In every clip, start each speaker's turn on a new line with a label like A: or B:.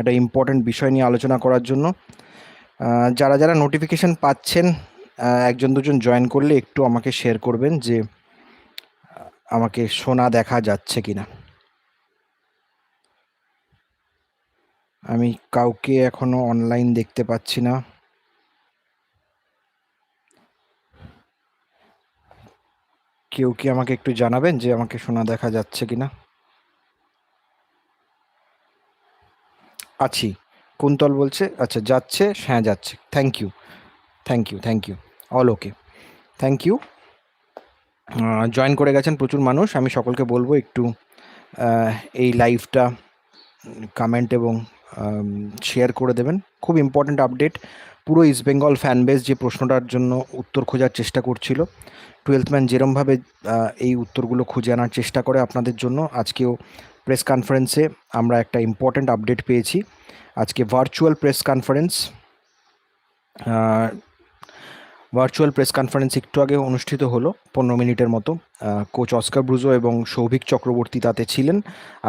A: একটা ইম্পর্ট্যান্ট বিষয় নিয়ে আলোচনা করার জন্য। যারা যারা নোটিফিকেশন পাচ্ছেন একজন, দুজন জয়েন করলে একটু আমাকে শেয়ার করবেন যে আমাকে শোনা দেখা যাচ্ছে কিনা। আমি কাউকে এখনও অনলাইন দেখতে পাচ্ছি না। কেউ কি আমাকে একটু জানাবেন যে আমাকে শোনা দেখা যাচ্ছে কিনা? আছি। কুন্তল বলছে আচ্ছা যাচ্ছে হ্যাঁ যাচ্ছে। Thank you thank you thank you all okay thank you join করে গেছেন প্রচুর মানুষ। আমি সকলকে বলব একটু এই লাইভটা কমেন্ট এবং শেয়ার করে দেবেন। খুব ইম্পর্ট্যান্ট আপডেট পুরো ইস্ট বেঙ্গল ফ্যান বেস যে প্রশ্নটার জন্য উত্তর খোঁজার চেষ্টা করছিল টুয়েলথ ম্যান যেরমভাবে এই উত্তরগুলো খুঁজে আনার চেষ্টা করে আপনাদের জন্য, আজকেও প্রেস কনফারেন্সে আমরা একটা ইম্পর্ট্যান্ট আপডেট পেয়েছি। আজকে virtual press conference virtual press conference একটু আগে অনুষ্ঠিত হলো, পনেরো মিনিটের মতো। কোচ অস্কার ব্রুজো এবং সৌভিক চক্রবর্তী তাতে ছিলেন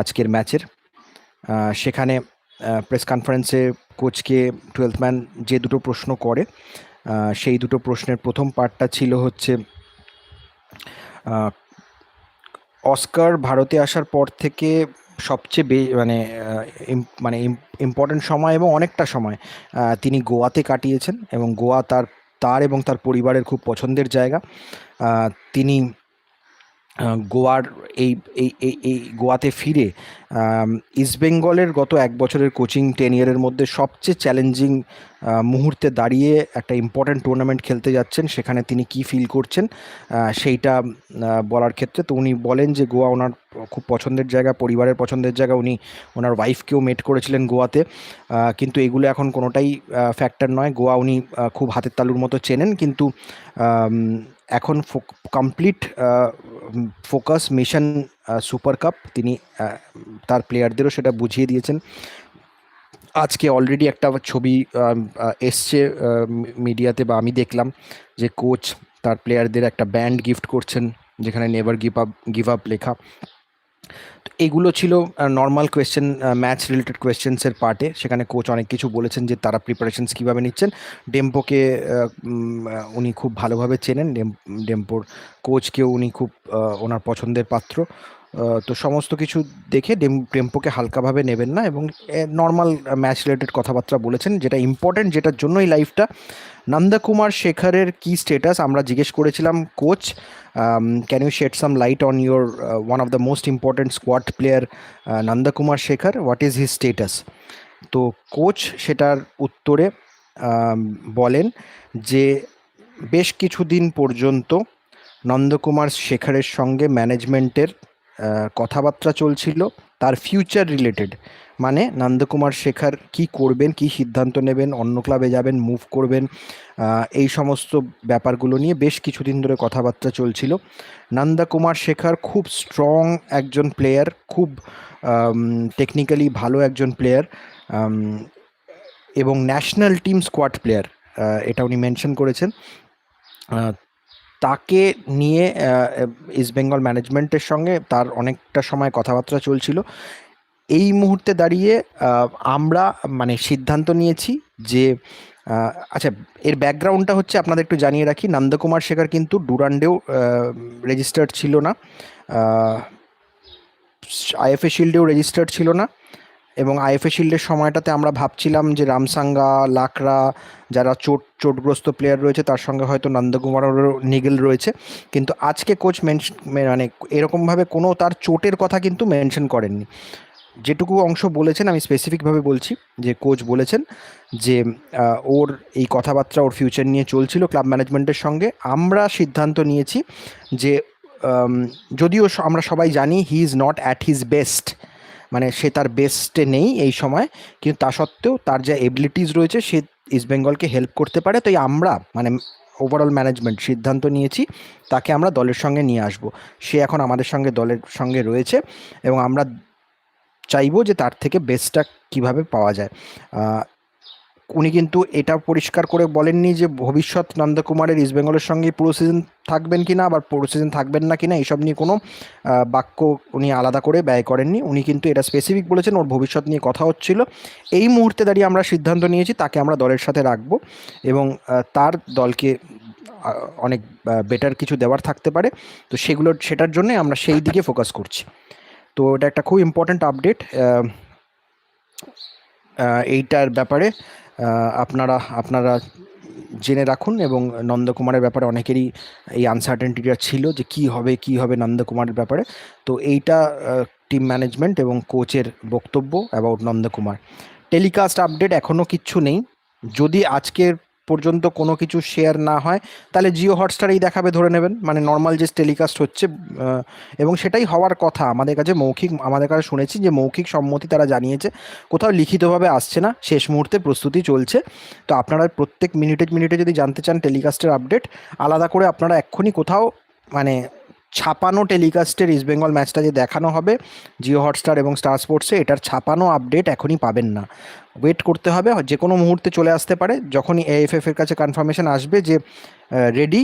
A: আজকের ম্যাচের সেখানে প্রেস কনফারেন্সে কোচকে টুয়েলথ ম্যান যে দুটো প্রশ্ন করে সেই দুটো প্রশ্নের প্রথম পার্টটা ছিল হচ্ছে অস্কার ভারতে আসার পর থেকে সবচেয়ে বে মানে মানে ইম্পর্টেন্ট সময় এবং অনেকটা সময় তিনি গোয়াতে কাটিয়েছেন এবং গোয়া তার তার এবং তার পরিবারের খুব পছন্দের জায়গা। তিনি গোয়ার এই এই এই গোয়াতে ফিরে ইস্টবেঙ্গলের গত এক বছরের কোচিং টেন ইয়ারের মধ্যে সবচেয়ে চ্যালেঞ্জিং মুহূর্তে দাঁড়িয়ে একটা ইম্পর্ট্যান্ট টুর্নামেন্ট খেলতে যাচ্ছেন। সেখানে তিনি কি ফিল করছেন? সেইটা বলার ক্ষেত্রে তো উনি বলেন যে গোয়া ওনার খুব পছন্দের জায়গা, পরিবারের পছন্দের জায়গা। উনি ওনার ওয়াইফকেও মেট করেছিলেন গোয়াতে। কিন্তু এগুলো এখন কোনোটাই ফ্যাক্টর নয়। গোয়া উনি খুব হাতের তালুর মতো চেনেন। কিন্তু এখন complete focus mission super cup. তিনি তার প্লেয়ারদেরও সেটা বুঝিয়ে দিয়েছেন। আজকে অলরেডি একটা ছবি এসছে মিডিয়াতে বা আমি দেখলাম যে কোচ তার প্লেয়ারদের একটা ব্যান্ড গিফট করছেন, যেখানে never give up give up লেখা। এগুলো ছিল নর্মাল কোয়েশ্চেন ম্যাচ রিলেটেড কোয়েশ্চেন্সের পার্টে সেখানে কোচ অনেক কিছু বলেছেন যে তারা প্রিপারেশনস কীভাবে নিচ্ছেন। ডেম্পোকে উনি খুব ভালোভাবে চেনেন। ডেম- ডেম্পোর কোচকেও উনি খুব ওনার পছন্দের পাত্র। তো সমস্ত কিছু দেখে ডেম, ডেম্পোকে হালকাভাবে নেবেন না এবং নর্মাল ম্যাচ রিলেটেড কথাবার্তা বলেছেন, যেটা ইম্পর্টেন্ট যেটার জন্যই লাইফটা নন্দকুমার শেখরের কি স্টেটাস আমরা জিজ্ঞেস করেছিলাম coach can you shed some light on your one of the most important squad player Nandakumar Sekhar? What is his status তো কোচ সেটার উত্তরে বলেন যে বেশ কিছুদিন পর্যন্ত নন্দকুমার শেখরের সঙ্গে ম্যানেজমেন্টের কথাবার্তা চলছিল, তার ফিউচার রিলেটেড মানে নন্দকুমার শেখর কি করবেন, কি সিদ্ধান্ত নেবেন, অন্য ক্লাবে যাবেন মুভ করবেন এই সমস্ত ব্যাপারগুলো নিয়ে বেশ কিছুদিন ধরে কথাবার্তা চলছিল। নন্দকুমার শেখর খুব স্ট্রং একজন প্লেয়ার খুব টেকনিক্যালি ভালো একজন প্লেয়ার এবং ন্যাশনাল টিম স্কোয়াড প্লেয়ার এটা উনি মেনশন করেছেন। তাকে নিয়ে ইস্ট বেঙ্গল ম্যানেজমেন্টের সঙ্গে তার অনেকটা সময় কথাবার্তা চলছিল। এই মুহূর্তে দাঁড়িয়ে আমরা মানে সিদ্ধান্ত নিয়েছি যে আচ্ছা এর ব্যাকগ্রাউন্ডটা হচ্ছে আপনাদের একটু জানিয়ে রাখি। নন্দকুমার শেখর কিন্তু ডুরান্ডেও রেজিস্টার্ড ছিল না। আইএফএ শিল্ডেও রেজিস্টার্ড ছিল না। এবং আইএফএ শিল্ডের সময়টাতে আমরা ভাবছিলাম যে রামসাঙ্গা, লাকড়া যারা চোট, চোটগ্রস্ত প্লেয়ার রয়েছে, তার সঙ্গে হয়তো নন্দকুমারেরও নিগেল রয়েছে। কিন্তু আজকে কোচ মেনশন মানে এরকমভাবে কোনো তার চোটের কথা কিন্তু মেনশন করেননি। যেটুকু অংশ বলেছেন, আমি স্পেসিফিকভাবে বলছি, যে কোচ বলেছেন যে ওর এই কথাবার্তা ওর ফিউচার নিয়ে চলছিল ক্লাব ম্যানেজমেন্টের সঙ্গে। আমরা সিদ্ধান্ত নিয়েছি যে যদিও আমরা সবাই জানি he is not at his best মানে সে তার বেস্টে নেই এই সময়। কিন্তু তা সত্ত্বেও তার যে এবিলিটিস রয়েছে, সে ইস্ট বেঙ্গলকে হেল্প করতে পারে। তাই আমরা মানে ওভারঅল ম্যানেজমেন্ট সিদ্ধান্ত নিয়েছি, তাকে আমরা দলের সঙ্গে নিয়ে আসব। সে এখন আমাদের সঙ্গে, দলের সঙ্গে রয়েছে এবং আমরা চাইব যে তার থেকে বেস্টটা কীভাবে পাওয়া যায়। উনি কিন্তু এটা পরিষ্কার করে বলেননি যে ভবিষ্যৎ নন্দকুমারের ইস্টবেঙ্গলের সঙ্গে পুরো সিজন থাকবেন কি না আবার পুরো সিজন থাকবেন না কি না এইসব নিয়ে কোনো বাক্য উনি আলাদা করে ব্যয় করেননি। উনি কিন্তু এটা স্পেসিফিক বলেছেন, ওর ভবিষ্যৎ নিয়ে কথা হচ্ছিল। এই মুহূর্তে দাঁড়িয়ে আমরা সিদ্ধান্ত নিয়েছি, তাকে আমরা দলের সাথে রাখব এবং তার দলকে অনেক বেটার কিছু দেওয়ার থাকতে পারে। তো সেগুলোর সেটার জন্যে আমরা সেই দিকে ফোকাস করছি। তো এটা একটা খুব ইম্পর্ট্যান্ট আপডেট এইটার ব্যাপারে আপনারা আপনারা জেনে রাখুন এবং নন্দকুমারের ব্যাপারে অনেকেরই এই আনসার্টেনটিটা ছিল যে কি হবে কি হবে নন্দকুমারের ব্যাপারে। তো এইটা টিম ম্যানেজমেন্ট এবং কোচের বক্তব্য অ্যাবাউট নন্দকুমার। টেলিকাস্ট আপডেট এখনও কিচ্ছু নেই। যদি আজকের পর্যন্ত কোনো কিছু শেয়ার না হয়, তাহলে জিও হটস্টারেই দেখাবে ধরে নেবেন। মানে নর্মাল যে টেলিকাস্ট হচ্ছে এবং সেটাই হওয়ার কথা। আমাদের কাছে মৌখিক, আমাদের কাছে শুনেছি যে মৌখিক সম্মতি তারা জানিয়েছে। কোথাও লিখিতভাবে আসছে না। শেষ মুহূর্তে প্রস্তুতি চলছে। তো আপনারা প্রত্যেক মিনিটে মিনিটে যদি জানতে চান টেলিকাস্টের আপডেট আলাদা করে আপনারা এক্ষুনি কোথাও মানে ছাপানো টেলিকাস্টের ইস্টবেঙ্গল ম্যাচটা যে দেখানো হবে জিও হটস্টার এবং স্টার স্পোর্টসে এটার ছাপানো আপডেট এখনই পাবেন না। ওয়েট করতে হবে যে কোনো মুহূর্তে চলে আসতে পারে, যখনই এএফএফ এর কাছে কনফার্মেশন আসবে যে রেডি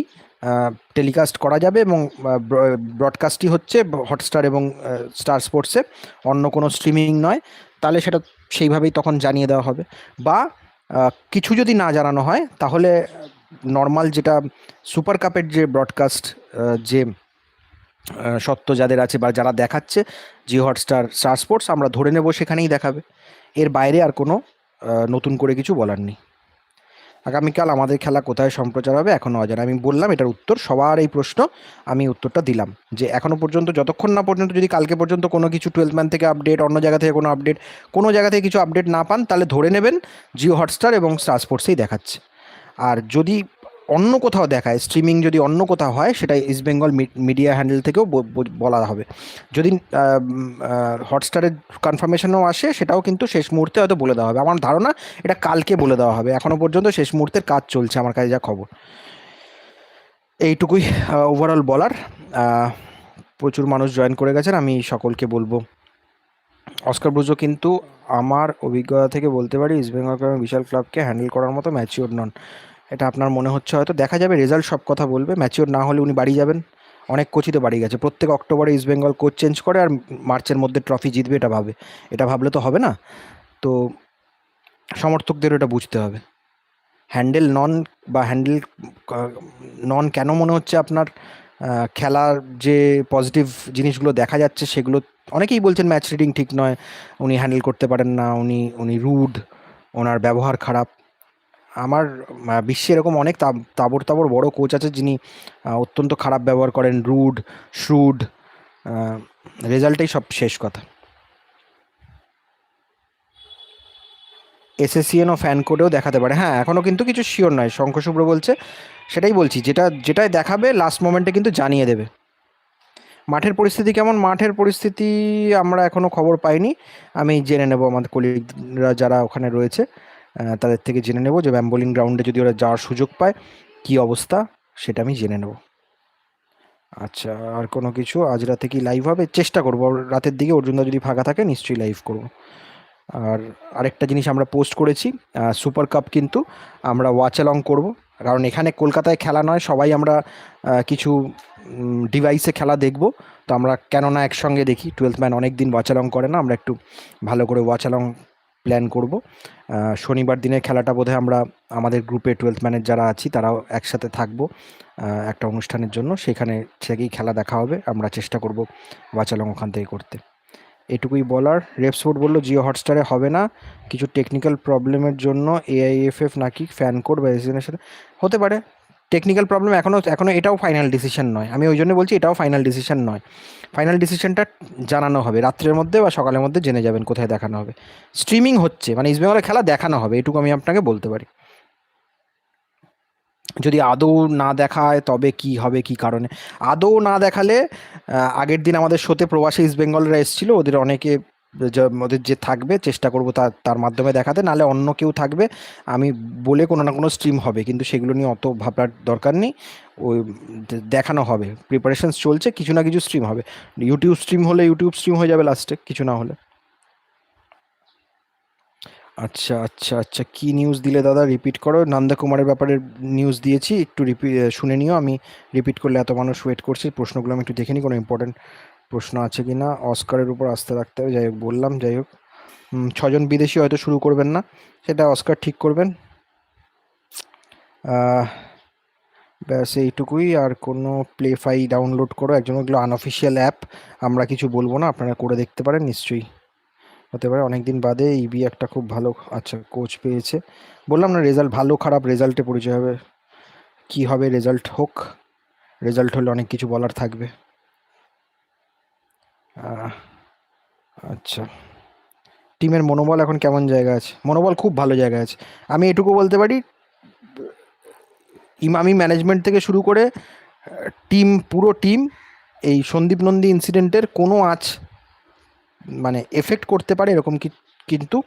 A: টেলিকাস্ট করা যাবে এবং ব্রডকাস্টই হচ্ছে হটস্টার এবং স্টার স্পোর্টসে অন্য কোনো স্ট্রিমিং নয়, তাহলে সেটা সেইভাবেই তখন জানিয়ে দেওয়া হবে। বা কিছু যদি না জানানো হয়, তাহলে নর্মাল যেটা সুপার কাপের যে ব্রডকাস্ট যে সত্য যাদের আছে বা যারা দেখাচ্ছে, জিও হটস্টার, স্টার স্পোর্টস, আমরা ধরে নেব সেখানেই দেখাবে। এর বাইরে আর কোনো নতুন করে কিছু বলার নেই। আগামীকাল আমাদের খেলা কোথায় সম্প্রচার হবে এখনও অজানা। আমি বললাম, এটার উত্তর সবার এই প্রশ্ন, আমি উত্তরটা দিলাম। যে এখনও পর্যন্ত, যতক্ষণ না পর্যন্ত যদি কালকে পর্যন্ত কোনো কিছু টুয়েলভ ম্যান থেকে আপডেট অন্য জায়গা থেকে কোনো আপডেট কোনো জায়গা থেকে কিছু আপডেট না পান, তাহলে ধরে নেবেন জিও হটস্টার এবং স্টার স্পোর্টসেই দেখাচ্ছে। আর যদি অন্য কোথাও দেখায় স্ট্রিমিং যদি অন্য কোথাও হয় সেটা ইস্ট বেঙ্গল মিডিয়া হ্যান্ডেল থেকেও বলা হবে। যদি হটস্টারের কনফার্মেশনও আসে, সেটাও কিন্তু শেষ মুহূর্তে হয়তো বলে দেওয়া হবে। আমার ধারণা এটা কালকে বলে দেওয়া হবে। এখনও পর্যন্ত শেষ মুহূর্তের কাজ চলছে আমার কাছে যা খবর। এইটুকুই ওভারঅল বলার। প্রচুর মানুষ জয়েন করে গেছেন, আমি সকলকে বলব। অস্কার ব্রুজো কিন্তু আমার অভিজ্ঞতা থেকে বলতে পারি ইস্টবেঙ্গল এবং বিশাল ক্লাবকে হ্যান্ডেল করার মতো ম্যাচিওর নন। এটা আপনার মনে হচ্ছে হয়তো দেখা যাবে রেজাল্ট সব কথা বলবে ম্যাচিওর না হলে উনি বাড়ি যাবেন। অনেক কোচই তো বাড়ি গেছে। প্রত্যেক অক্টোবরে ইস্টবেঙ্গল কোচ চেঞ্জ করে আর মার্চের মধ্যে ট্রফি জিতবে এটা ভাবে। এটা ভাবলে তো হবে না। তো সমর্থকদেরও এটা বুঝতে হবে। হ্যান্ডেল নন বা হ্যান্ডেল নন কেন মনে হচ্ছে আপনার খেলার যে পজিটিভ জিনিসগুলো দেখা যাচ্ছে সেগুলো, অনেকেই বলছেন ম্যাচ রিডিং ঠিক নয়, উনি হ্যান্ডেল করতে পারেন না, উনি উনি রুড ওনার ব্যবহার খারাপ। আমার বিশ্বে এরকম অনেক তাব- তাবড় তাবড় বড় কোচ আছে যিনি অত্যন্ত খারাপ ব্যবহার করেন রুড শ্রুড রেজাল্টেই সব শেষ কথা। এসএসসিএন ও ফ্যান কোডেও দেখাতে পারে। হ্যাঁ এখনও কিন্তু কিছু শিওর নয়। শঙ্খ শুভ্র বলছে, সেটাই বলছি, যেটা, যেটাই দেখাবে লাস্ট মোমেন্টে কিন্তু জানিয়ে দেবে। মাঠের পরিস্থিতি কেমন? মাঠের পরিস্থিতি আমরা এখনও খবর পাইনি। আমি জেনে নেব আমাদের কলিগরা যারা ওখানে রয়েছে। তাদের থেকে জেনে নেব যে ব্যাম্বোলিং গ্রাউন্ডে যদি ওরা যাওয়ার সুযোগ পায়, কি অবস্থা সেটা আমি জেনে নেব। আচ্ছা আর কোনো কিছু? আজ রাতে কি লাইভ হবে? চেষ্টা করব। রাতের দিকে অর্জুনদা যদি ফাঁকা থাকে, নিশ্চয়ই লাইভ করব। আর আরেকটা জিনিস আমরা পোস্ট করেছি সুপার কাপ কিন্তু আমরা ওয়াচ অ্যালং করব। কারণ এখানে কলকাতায় খেলা নয়, সবাই আমরা কিছু ডিভাইসে খেলা দেখব। তো আমরা কেন না একসঙ্গে দেখি। টুয়েলথ ম্যান অনেক দিন ওয়াচ অ্যালং করে না, আমরা একটু ভালো করে ওয়াচ অ্যালং প্ল্যান করব। শনিবার দিনের খেলাটা বোধহয় আমরা আমাদের গ্রুপে টুয়েলথ ম্যানের যারা আছি, তারাও একসাথে থাকব একটা অনুষ্ঠানের জন্য। সেখানে থেকেই খেলা দেখা হবে, আমরা চেষ্টা করব অ্যালং ওখান থেকে করতে। এটুকুই বলার। রেপসপোর্ট বলল, জিও হটস্টারে হবে না। কিছু টেকনিক্যাল প্রবলেমের জন্য এআইএফএফ নাকি ফ্যান কোড বা এসএনের সাথে হতে পারে। টেকনিক্যাল প্রবলেম এখনও এখনও এটাও ফাইনাল ডিসিশন নয়। আমি ওই জন্য বলছি এটাও ফাইনাল ডিসিশন নয়। ফাইনাল ডিসিশনটা জানানো হবে। রাত্রের মধ্যে বা সকালের মধ্যে জেনে যাবেন কোথায় দেখানো হবে। স্ট্রিমিং হচ্ছে মানে ইস্টবেঙ্গলের খেলা দেখানো হবে, এটুকু আমি আপনাকে বলতে পারি। যদি আদৌ না দেখায়, তবে কি হবে, কি কারণে? আদৌ না দেখালে আগের দিন আমাদের শোতে প্রবাসী ইস্ট বেঙ্গলরা এসেছিল, ওদের অনেকে ওদের যে থাকবে, চেষ্টা করব তার তার মাধ্যমে দেখাতে। নাহলে অন্য কেউ থাকবে, আমি বলে কোনো না কোনো স্ট্রিম হবে, কিন্তু সেগুলো নিয়ে অত ভাবনার দরকার নেই। ওই দেখানো হবে প্রিপারেশনস চলছে, কিছু না কিছু স্ট্রিম হবে। ইউটিউব স্ট্রিম হলে ইউটিউব স্ট্রিম হয়ে যাবে লাস্টে কিছু না হলে। আচ্ছা আচ্ছা আচ্ছা কি নিউজ দিলে দাদা? রিপিট করো। নন্দা কুমারের ব্যাপারে নিউজ দিয়েছি, একটু রিপিট শুনে নিও। আমি রিপিট করলে এত মানুষ ওয়েট করছে, প্রশ্নগুলো আমি একটু দেখে নিই, কোনো ইম্পর্টেন্ট প্রশ্ন আছে কি না? অস্কারের উপর আস্থা রাখতে হবে। যাই হোক, বললাম, যাই হোক। ছজন বিদেশি হয়তো শুরু করবেন না। সেটা অস্কার ঠিক করবেন। ব্যাস, এইটুকুই। আর কোনো প্লে ফাই ডাউনলোড করো। একজন ওগুলো আনঅফিসিয়াল অ্যাপ আমরা কিছু বলব না। আপনারা করে দেখতে পারেন, নিশ্চয়ই। হতে পারে, অনেকদিন বাদে ইবি একটা খুব ভালো আচ্ছা কোচ পেয়েছে। বললাম না রেজাল্ট ভালো, খারাপ রেজাল্টে পরিচয় হবে। কি হবে রেজাল্ট হোক। রেজাল্ট হলে অনেক কিছু বলার থাকবে। আচ্ছা। টিমের মনোবল এখন কেমন জায়গা আছে? মনোবল খুব ভালো জায়গা আছে। আমি এটুকু বলতে পারি ইমামি ম্যানেজমেন্ট থেকে শুরু করে টিম পুরো টিম এই সন্দীপ নন্দী ইনসিডেন্টের কোনো আঁচ মানে এফেক্ট করতে পারে এরকম কি, কিন্তু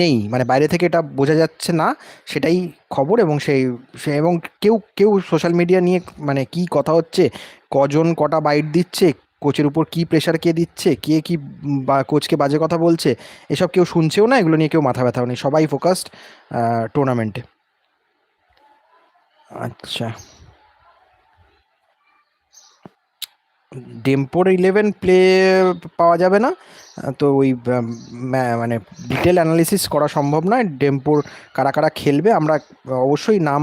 A: নেই। মানে বাইরে থেকে এটা বোঝা যাচ্ছে না, সেটাই খবর এবং সেই, সে এবং কেউ কেউ সোশ্যাল মিডিয়া নিয়ে মানে কি কথা হচ্ছে, কজন কটা বাইট দিচ্ছে কোচের উপর কি প্রেশার কে দিচ্ছে, কে কি কোচকে বাজে কথা বলছে, এসব কেউ শুনছেও না, এগুলো নিয়ে কেউ মাথা ব্যথাও নেই, সবাই ফোকাসড টুর্নামেন্টে আচ্ছা। ডেম্পোর ইলেভেন প্লে পাওয়া যাবে না। তো ওই মানে ডিটেল অ্যানালিসিস করা সম্ভব নয়। ডেম্পোর কারা কারা খেলবে, আমরা অবশ্যই নাম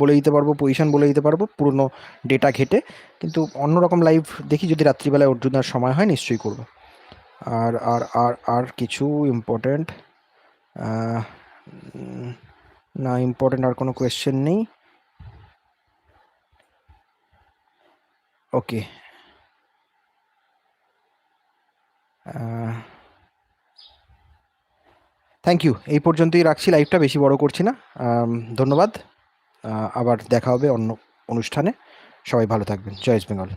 A: বলে দিতে পারব পজিশন বলে দিতে পারব, পুরনো ডেটা ঘেটে। কিন্তু অন্যরকম লাইভ দেখি যদি রাত্রিবেলায় অর্জুনার সময় হয়, নিশ্চয়ই করব। আর আর আর আর কিছু ইম্পর্ট্যান্ট না ইম্পর্ট্যান্ট আর কোনো কোয়েশ্চেন নেই। ওকে থ্যাংক ইউ এই পর্যন্তই রাখছি। লাইভটা বেশি বড় করছি না। ধন্যবাদ। আবার দেখা হবে অন্য অনুষ্ঠানে। সবাই ভালো থাকবেন। জয় বেঙ্গল।